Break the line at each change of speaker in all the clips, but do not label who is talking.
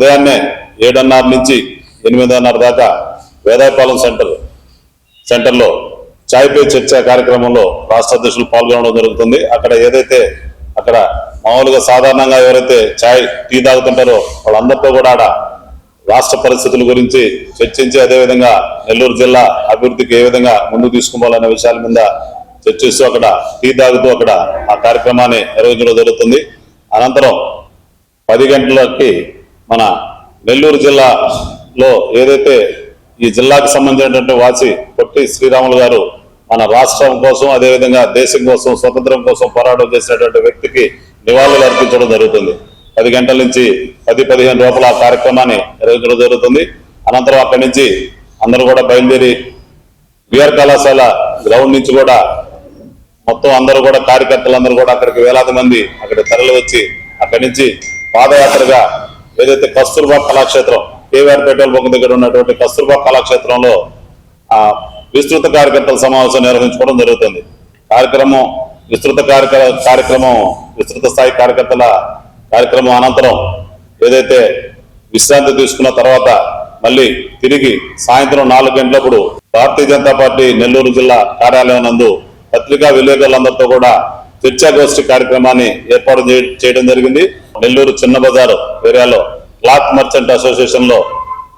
ఉదయాన్నే ఏడున్నర నుంచి ఎనిమిదిన్నర దాకా వేదాయపాలెం సెంటర్ సెంటర్లో చాయ్ పే చర్చ కార్యక్రమంలో రాష్ట్ర అధ్యక్షులు పాల్గొనడం జరుగుతుంది. అక్కడ ఏదైతే అక్కడ మామూలుగా సాధారణంగా ఎవరైతే చాయ్ టీ తాగుతుంటారో వాళ్ళందరితో కూడా ఆడ రాష్ట్ర పరిస్థితుల గురించి చర్చించి అదేవిధంగా నెల్లూరు జిల్లా అభివృద్ధికి ఏ విధంగా ముందుకు తీసుకోవాలనే విషయాల మీద చర్చిస్తూ అక్కడ టీ తాగుతూ అక్కడ ఆ కార్యక్రమాన్ని నిర్వహించడం జరుగుతుంది. అనంతరం పది గంటలకి మన నెల్లూరు జిల్లాలో ఏదైతే ఈ జిల్లాకు సంబంధించినటువంటి వాసి పొట్టి శ్రీరాములు గారు మన రాష్ట్రం కోసం అదేవిధంగా దేశం కోసం స్వతంత్రం కోసం పోరాటం చేసినటువంటి వ్యక్తికి నివాళులు అర్పించడం జరుగుతుంది. పది గంటల నుంచి పది పదిహేను లోపల ఆ కార్యక్రమాన్ని నిర్వహించడం జరుగుతుంది. అనంతరం అక్కడి నుంచి అందరూ కూడా బయలుదేరి బిఆర్ కళాశాల గ్రౌండ్ నుంచి కూడా మొత్తం అందరూ కూడా కార్యకర్తలందరూ కూడా అక్కడికి వేలాది మంది అక్కడ తరలి వచ్చి అక్కడి నుంచి పాదయాత్రగా ఏదైతే Kasturba Kalakshetram KVR petrol bunk దగ్గర ఉన్నటువంటి కస్తూర్బా కళాక్షేత్రంలో ఆ విస్తృత కార్యకర్తల సమావేశం నిర్వహించుకోవడం జరుగుతుంది. కార్యక్రమం విస్తృత కార్యక్రమం విస్తృత స్థాయి కార్యకర్తల కార్యక్రమం అనంతరం ఏదైతే విశ్రాంతి తీసుకున్న తర్వాత మళ్ళీ తిరిగి సాయంత్రం నాలుగు గంటలప్పుడు భారతీయ జనతా పార్టీ నెల్లూరు జిల్లా కార్యాలయం నందు పత్రికా విలేకరులందరితో కూడా చర్చాగోష్ఠి కార్యక్రమాన్ని ఏర్పాటు చేయడం జరిగింది. నెల్లూరు చిన్న బజారు ఏరియాలో క్లాత్ మర్చెంట్ అసోసియేషన్లో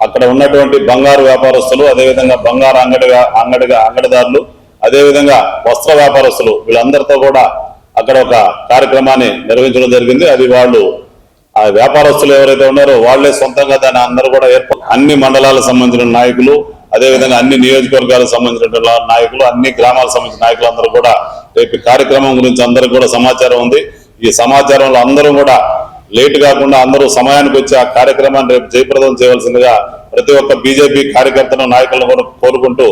అక్కడ ఉన్నటువంటి బంగారు వ్యాపారస్తులు అదేవిధంగా బంగారు అంగడిగా అంగడిగా అంగడిదారులు అదేవిధంగా వస్త్ర వ్యాపారస్తులు వీళ్ళందరితో కూడా అక్కడ ఒక కార్యక్రమాన్ని నిర్వహించడం జరిగింది. అది వాళ్ళు ఆ వ్యాపారస్తులు ఎవరైతే ఉన్నారో వాళ్ళే సొంతంగా దాన్ని అందరూ కూడా ఏర్పాటు అన్ని మండలాలకు సంబంధించిన నాయకులు అదేవిధంగా అన్ని నియోజకవర్గాలకు సంబంధించిన నాయకులు అన్ని గ్రామాలకు సంబంధించిన నాయకులు అందరూ కూడా రేపు కార్యక్రమం గురించి అందరికి కూడా సమాచారం ఉంది. ఈ సమాచారంలో అందరూ కూడా లేట్ కాకుండా అందరూ సమయానికి వచ్చి ఆ కార్యక్రమాన్ని రేపు జయప్రదం చేయవలసిందిగా ప్రతి ఒక్క బీజేపీ కార్యకర్తను నాయకులను కూడా కోరుకుంటూ